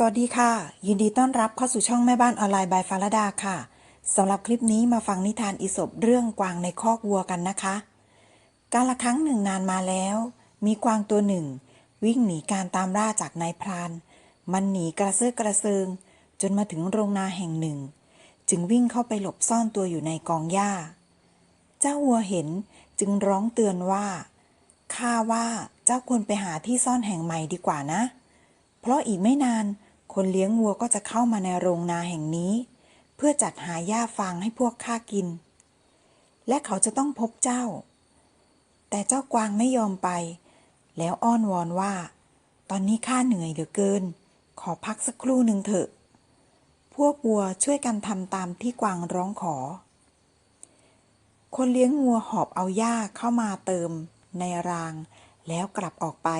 สวัสดีค่ะ ยินดีต้อนรับเข้าสู่ช่องแม่บ้านออนไลน์บายฟารดาค่ะสำหรับคลิปนี้มาฟังนิทานอีสบเรื่องกวางในคอกวัวกันนะคะ กาละครั้งหนึ่งนานมาแล้ว มีกวางตัวหนึ่ง วิ่งหนีการตามล่าจากนายพราน มันหนีกระเซาะกระเซิง จนมาถึงโรงนาแห่งหนึ่ง จึงวิ่งเข้าไปหลบซ่อนตัวอยู่ในกองหญ้า เจ้าวัวเห็นจึงร้องเตือนว่าข้าว่าเจ้าควรไปหาที่ซ่อนแห่งใหม่ดีกว่านะ เพราะอีกไม่นาน คนเลี้ยงวัวก็จะเข้ามาในโรงนาแห่งนี้ เพื่อจัดหาหญ้าฟางให้พวกข้ากิน และเขาจะต้องพบเจ้า แต่เจ้ากวางไม่ยอมไป แล้วอ้อนวอนว่า ตอนนี้ข้าเหนื่อยเหลือเกิน ขอพักสักครู่หนึ่งเถอะ พวกวัวช่วยกันทำตามที่กวางร้องขอ คนเลี้ยงวัวหอบเอาหญ้าเข้ามาเติมในราง แล้วกลับออกไป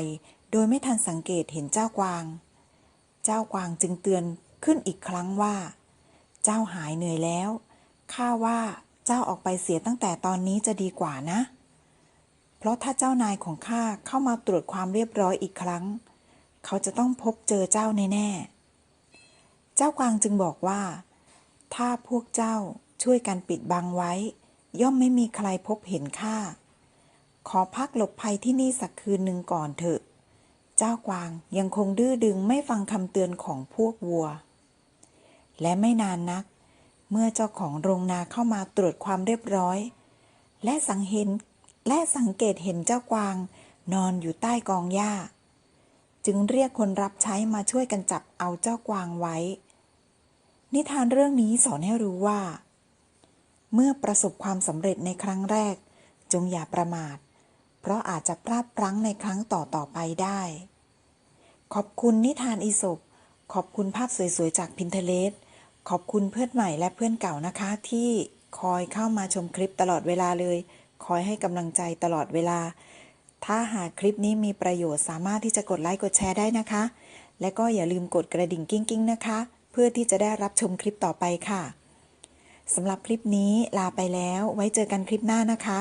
โดยไม่ทันสังเกตเห็นเจ้ากวาง เจ้ากวางจึงเตือนขึ้นอีกครั้งว่า เจ้าหายเหนื่อยแล้ว ข้าว่าเจ้าออกไปเสียตั้งแต่ตอนนี้จะดีกว่านะ เพราะถ้าเจ้านายของข้าเข้ามาตรวจความเรียบร้อยอีกครั้ง เขาจะต้องพบเจอเจ้าแน่ๆ เจ้ากวางจึงบอกว่า ถ้าพวกเจ้าช่วยกันปิดบังไว้ ย่อมไม่มีใครพบเห็นข้า ขอพักหลบภัยที่นี่สักคืนหนึ่งก่อนเถอะ เจ้ากวางยังคงดื้อดึงไม่ฟังคำเตือนของพวกวัว และไม่นานนัก เมื่อเจ้าของโรงนาเข้ามาตรวจความเรียบร้อย และสังเห็นและสังเกตเห็นเจ้ากวาง นอนอยู่ใต้กองหญ้า จึงเรียกคนรับใช้มาช่วยกันจับเอาเจ้ากวางไว้ นิทานเรื่องนี้สอนให้รู้ว่า เมื่อประสบความสำเร็จในครั้งแรก จงอย่าประมาท เพราะอาจจะพลาดพลั้งในครั้งต่อๆไปได้ ขอบคุณนิทานอีสบขอบคุณภาพสวยๆ จากพินเทเลสขอบคุณเพื่อนใหม่และเพื่อนเก่านะคะ ที่คอยเข้ามาชมคลิปตลอดเวลาเลย คอยให้กำลังใจตลอดเวลา ถ้าหากคลิปนี้มีประโยชน์สามารถที่จะกดไลค์กดแชร์ได้นะคะ และก็อย่าลืมกดกระดิ่งกิ้งกิ้งๆนะคะ เพื่อที่จะได้รับชมคลิปต่อไปค่ะสำหรับคลิปนี้ลาไปแล้ว ไว้เจอกันคลิปหน้านะคะ